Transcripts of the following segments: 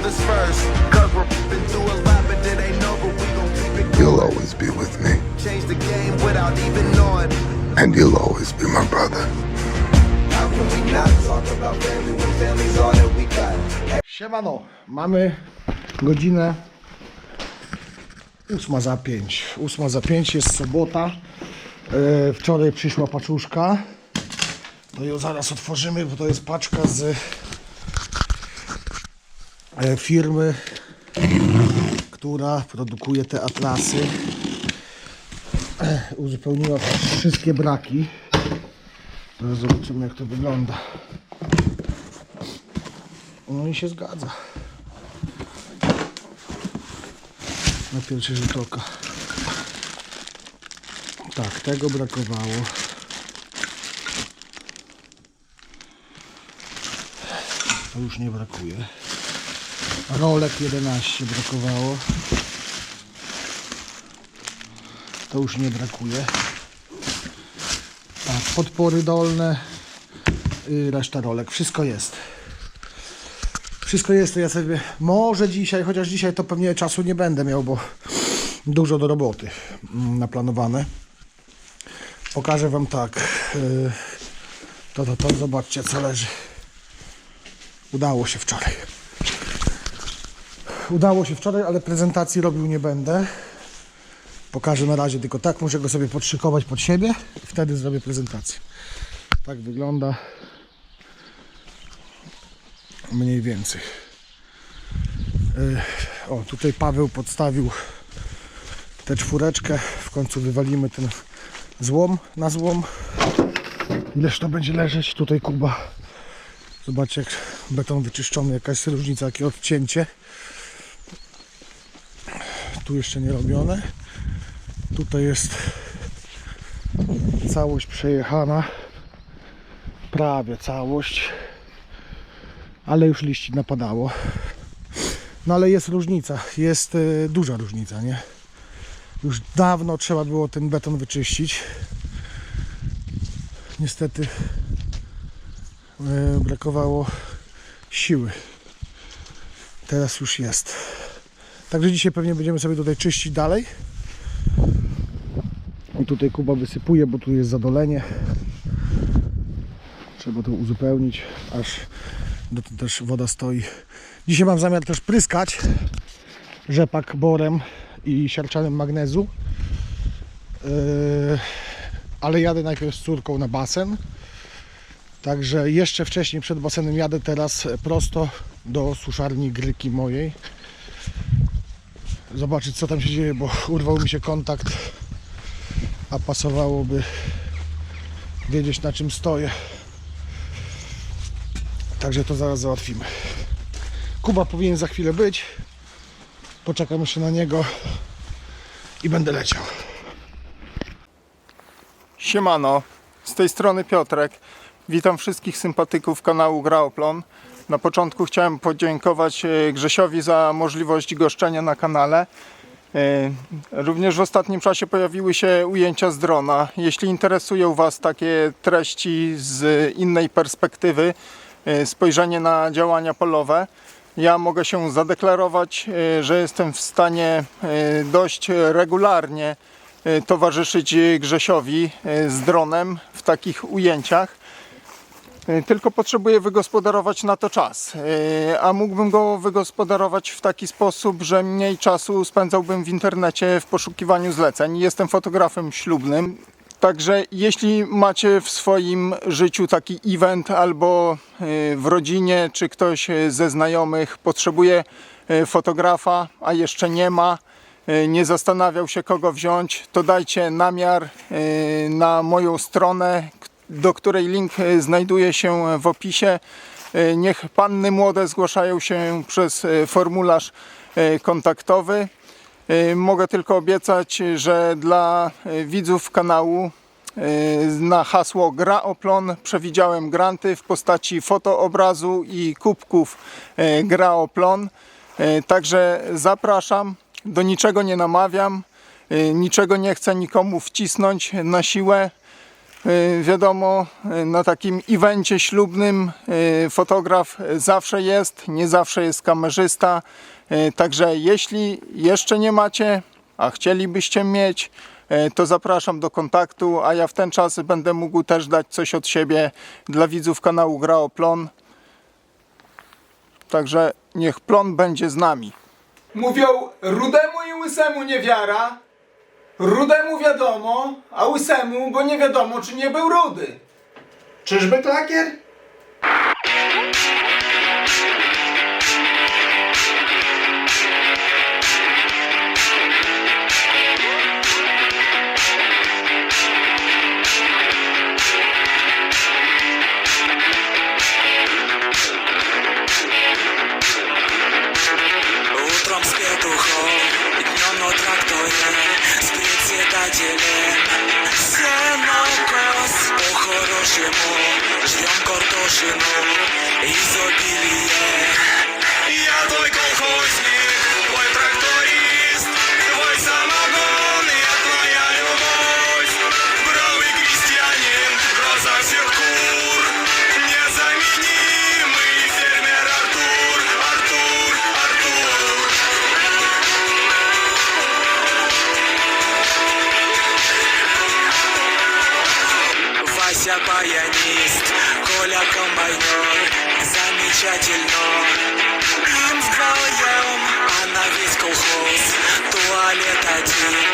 brothers first. Cause we're been through a lot, but it ain't over. We gon' keep it You'll always be with me, Change the game without even knowing. and you'll always be my brother. How can we not talk about family when family's all that we got? Siemano, mamy godzinę ósma za pięć. Ósma za pięć jest sobota. E, wczoraj przyszła paczuszka. To ją zaraz otworzymy, bo to jest paczka z firmy, która produkuje te atlasy. E, Uzupełniła wszystkie braki. Teraz zobaczymy jak to wygląda. No i się zgadza. Na pierwszy rzut oka. Tak, tego brakowało. To już nie brakuje. Rolek 11 brakowało. To już nie brakuje. Tak, podpory dolne. i Reszta rolek. Wszystko jest. Wszystko jest, to ja sobie może dzisiaj, chociaż dzisiaj to pewnie czasu nie będę miał, bo dużo do roboty mm, naplanowane. Pokażę Wam tak. yy, To, to, to, zobaczcie co leży. Udało się wczoraj. Udało się wczoraj, ale prezentacji robił nie będę. Pokażę na razie tylko tak, muszę go sobie podszykować pod siebie i wtedy zrobię prezentację. Tak wygląda mniej więcej. O, tutaj Paweł podstawił tę czwóreczkę. W końcu wywalimy ten złom na złom. Ileż to będzie leżeć? Tutaj Kuba. Zobaczcie, jak beton wyczyszczony, jakaś różnica, jakie odcięcie. Tu jeszcze nie robione. Tutaj jest całość przejechana. Prawie całość ale już liści napadało. No ale jest różnica, jest y, duża różnica, nie? Już dawno trzeba było ten beton wyczyścić. Niestety y, brakowało siły. Teraz już jest. Także dzisiaj pewnie będziemy sobie tutaj czyścić dalej. I tutaj Kuba wysypuje, bo tu jest zadolenie. Trzeba to uzupełnić, aż do tu też woda stoi. Dzisiaj mam zamiar też pryskać rzepak borem i siarczanym magnezu. Yy, ale jadę najpierw z córką na basen. Także jeszcze wcześniej przed basenem jadę teraz prosto do suszarni gryki mojej. Zobaczyć co tam się dzieje, bo urwał mi się kontakt, a pasowałoby wiedzieć na czym stoję. Także to zaraz załatwimy. Kuba powinien za chwilę być. Poczekam jeszcze na niego i będę leciał. Siemano, z tej strony Piotrek. Witam wszystkich sympatyków kanału Graoplon. Na początku chciałem podziękować e, Grzesiowi za możliwość goszczenia na kanale. E, Również w ostatnim czasie pojawiły się ujęcia z drona. Jeśli interesują Was takie treści z innej perspektywy, e, spojrzenie na działania polowe, ja mogę się zadeklarować, że jestem w stanie dość regularnie towarzyszyć Grzesiowi z dronem w takich ujęciach. E, Tylko potrzebuję wygospodarować na to czas. E, A mógłbym go wygospodarować w taki sposób, że mniej czasu spędzałbym w internecie w poszukiwaniu zleceń. Jestem fotografem ślubnym. Także jeśli macie w swoim życiu taki event albo e, w rodzinie, czy ktoś ze znajomych potrzebuje fotografa, a jeszcze nie ma, nie zastanawiał się kogo wziąć, to dajcie namiar na moją stronę, do której link e, znajduje się w opisie. E, Niech panny młode zgłaszają się przez e, formularz e, kontaktowy. E, Mogę tylko obiecać, że dla e, widzów kanału e, na hasło Graoplon przewidziałem granty w postaci fotoobrazu i kubków e, Graoplon. E, Także zapraszam, do niczego nie namawiam, e, niczego nie chcę nikomu wcisnąć na siłę. Y, Wiadomo, y, na takim evencie ślubnym y, fotograf zawsze jest, nie zawsze jest kamerzysta. Także jeśli jeszcze nie macie, a chcielibyście mieć, to zapraszam do kontaktu, a ja w ten czas będę mógł też dać coś od siebie dla widzów kanału Gra o Plon. Także niech plon będzie z nami. Mówią rudemu i łysemu niewiara, Rudemu wiadomo, a łysemu, bo nie wiadomo, czy nie był rudy. Czyżby klakier? По-хорошему ждем картошину Туалет один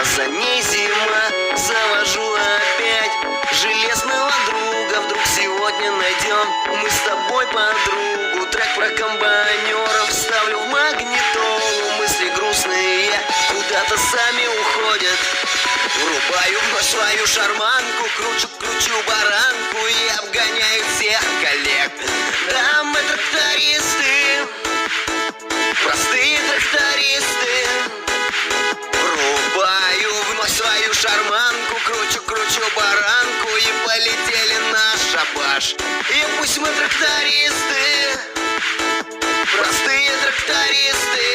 А за ней зима. Завожу опять железного друга. Вдруг сегодня найдем мы с тобой подругу. Трек про комбайнеров ставлю в магнитолу. Мысли грустные куда-то сами уходят. Врубаю вновь свою шарманку Кручу, кручу баранку И обгоняю всех коллег. Да, мы трактористы шабаш И пусть мы трактористы Простые трактористы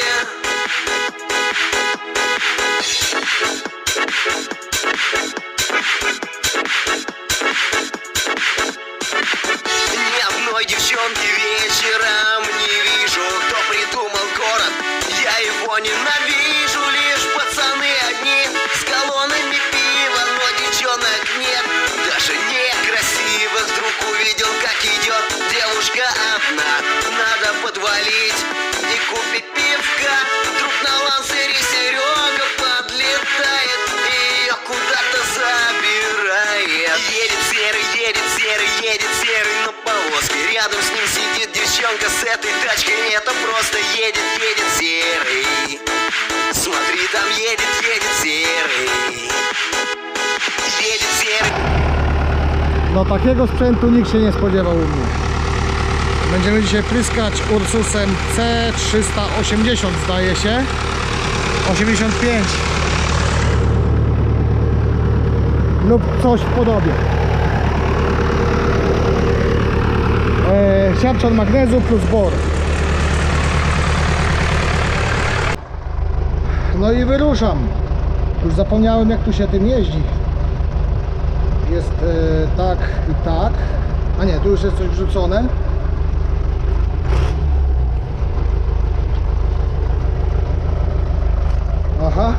No takiego sprzętu nikt się nie spodziewał u mnie. Będziemy dzisiaj pryskać Ursusem C380 zdaje się. 85 lub coś w podobie. E, siarczan magnezu plus bor. No i wyruszam. Już zapomniałem jak tu się tym jeździ. E, tak i tak. A nie, tu już jest coś wrzucone. Aha.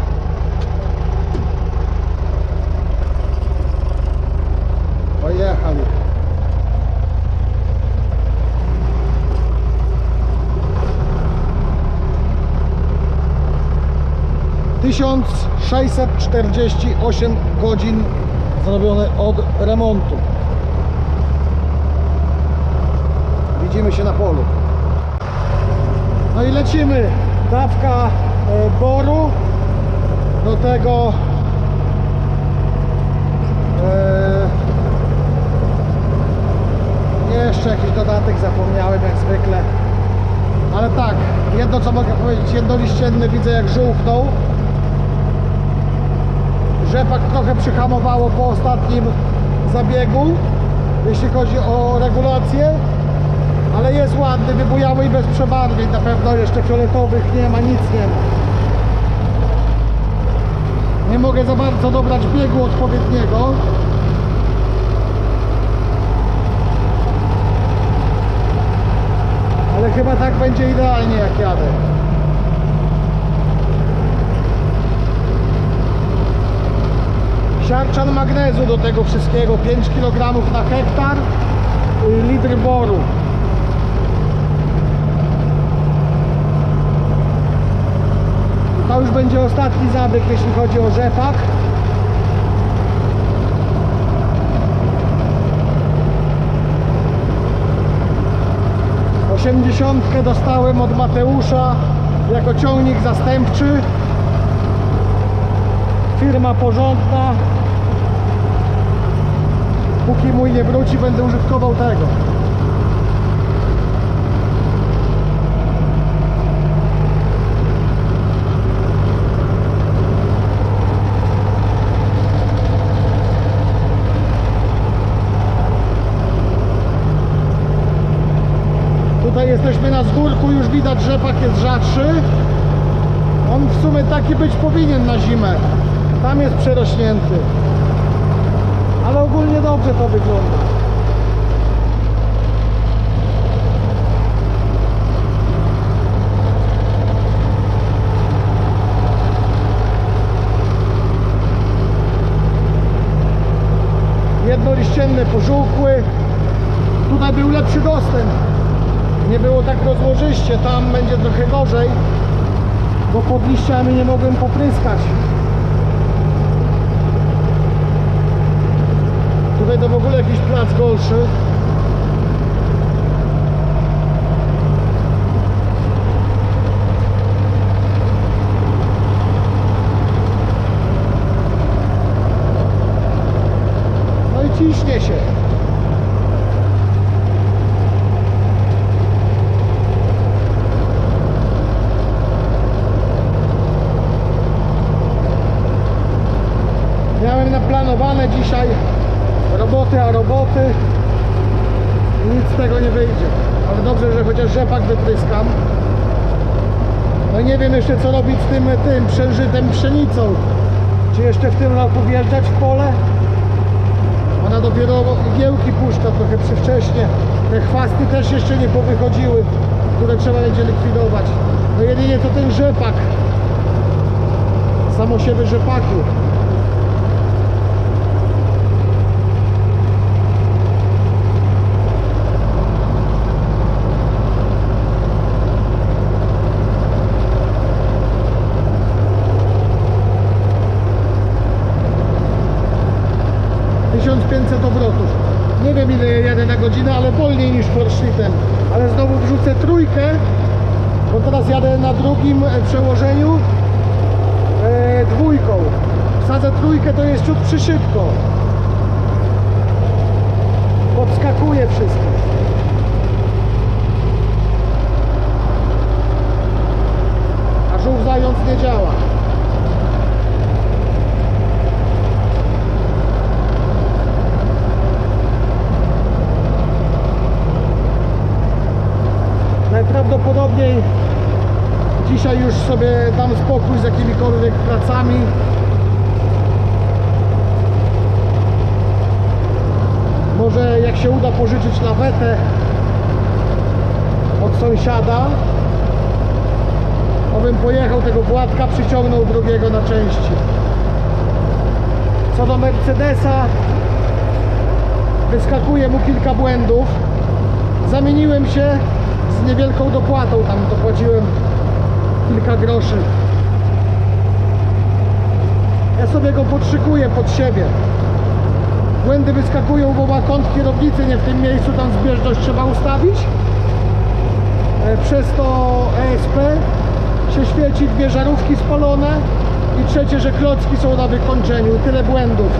Pojechali. Tysiąc sześćset czterdzieści osiem godzin zrobione od remontu. Widzimy się na polu. No i lecimy. Dawka e, boru do tego e, jeszcze jakiś dodatek zapomniałem jak zwykle. Ale tak, jedno co mogę powiedzieć, jednoliścienny widzę jak żółknął. Rzepak trochę przyhamowało po ostatnim zabiegu, jeśli chodzi o regulację. Ale jest ładny, wybujały i bez przebarwień. Na pewno jeszcze fioletowych nie ma, nic nie ma. Nie mogę za bardzo dobrać biegu odpowiedniego. Ale chyba tak będzie idealnie jak jadę. Magnezu do tego wszystkiego 5 kg na hektar y, litr boru To już będzie ostatni zabieg, jeśli chodzi o rzepak. Osiemdziesiątkę dostałem od Mateusza jako ciągnik zastępczy. Firma porządna. Mój nie wróci, będę użytkował tego. Tutaj jesteśmy na zgórku, już widać rzepak jest rzadszy. On w sumie taki być powinien na zimę. Tam jest przerośnięty. Ale ogólnie dobrze to wygląda. Jednoliścienny pożółkły. Tutaj był lepszy dostęp nie było tak rozłożyście, tam będzie trochę gorzej, bo pod liściami nie mogłem popryskać. Tutaj to w ogóle jakiś plac gorszy. No i ciśnie się. Miałem naplanowane dzisiaj roboty, a roboty nic z tego nie wyjdzie. Ale dobrze, że chociaż rzepak wypryskam. No nie wiem jeszcze co robić z tym, tym przężytem pszenicą. Czy jeszcze w tym roku wjeżdżać w pole? Ona dopiero igiełki puszcza trochę przedwcześnie. Te chwasty też jeszcze nie powychodziły, które trzeba będzie likwidować. No jedynie to ten rzepak. Samosiewy rzepaku. 1500 obrotów. Nie wiem ile ja jadę na godzinę, ale wolniej niż Forschlitem. Ale znowu wrzucę trójkę, bo teraz jadę na drugim e, przełożeniu e, dwójką. Wsadzę trójkę, to jest ciut przyszypko. Podskakuje wszystko. A żółw zając nie działa. Najprawdopodobniej dzisiaj już sobie dam spokój z jakimikolwiek pracami. Może jak się uda pożyczyć lawetę od sąsiada, to bym pojechał tego Władka, przyciągnął drugiego na części. Co do Mercedesa, wyskakuje mu kilka błędów. Zamieniłem się z niewielką dopłatą, tam dopłaciłem kilka groszy. Ja sobie go podszykuję pod siebie. Błędy wyskakują, bo ma kąt kierownicy nie w tym miejscu, tam zbieżność trzeba ustawić. E, Przez to ESP się świeci, dwie żarówki spalone i trzecie, że klocki są na wykończeniu. Tyle błędów.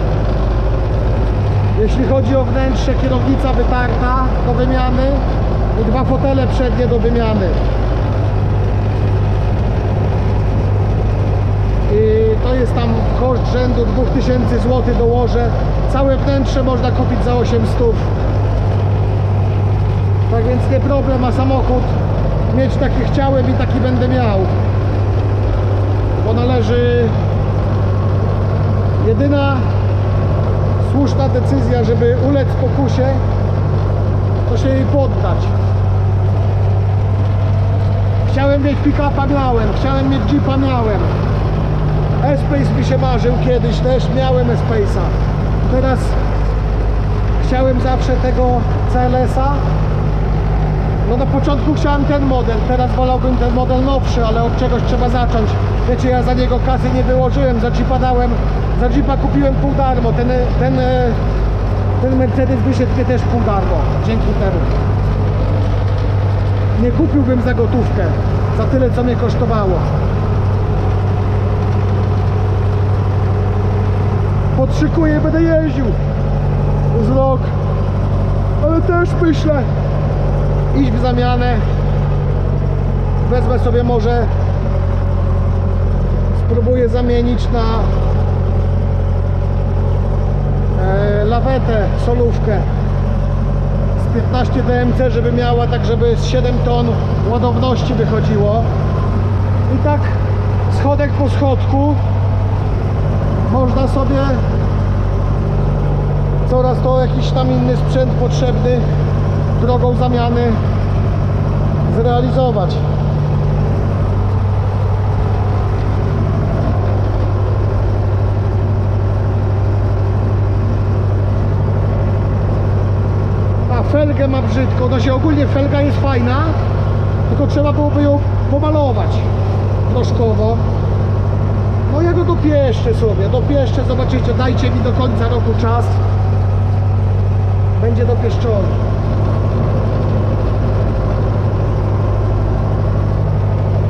Jeśli chodzi o wnętrze, kierownica wytarta do wymiany i dwa fotele przednie do wymiany. I to jest tam koszt rzędu 2000 zł dołożę. Całe wnętrze można kupić za 800. Tak więc nie problem, a samochód mieć taki chciałem i taki będę miał. Bo należy jedyna słuszna decyzja, żeby ulec pokusie, to się jej poddać. Chciałem mieć pick-upa, miałem. Chciałem mieć jeepa, miałem. Espace mi się marzył kiedyś, też miałem Espace'a. Teraz chciałem zawsze tego CLS-a. No na początku chciałem ten model, teraz wolałbym ten model nowszy, ale od czegoś trzeba zacząć. Wiecie, ja za niego kasy nie wyłożyłem, za Jeepa dałem, za Jeepa kupiłem pół darmo, ten, ten, e, ten Mercedes wyszedł mnie też pół dzięki temu. Nie kupiłbym za gotówkę, za tyle co mnie kosztowało. Podszykuję, będę jeździł z ale też myślę, iść w zamianę. Wezmę sobie może, spróbuję zamienić na lawetę, solówkę z 15 DMC, żeby miała tak, żeby z 7 ton ładowności wychodziło. I tak schodek po schodku można sobie coraz to jakiś tam inny sprzęt potrzebny drogą zamiany zrealizować. A felgę ma brzydko, się ogólnie felga jest fajna, tylko trzeba byłoby ją pomalować troszkowo. No ja go dopieszczę sobie, dopieszczę, zobaczycie, dajcie mi do końca roku czas. Będzie dopieszczony.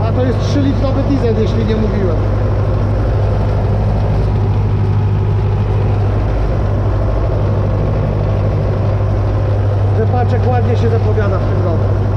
A to jest 3 litrowy diesel, jeśli nie mówiłem. Rzepaczek ładnie się zapowiada w tym roku.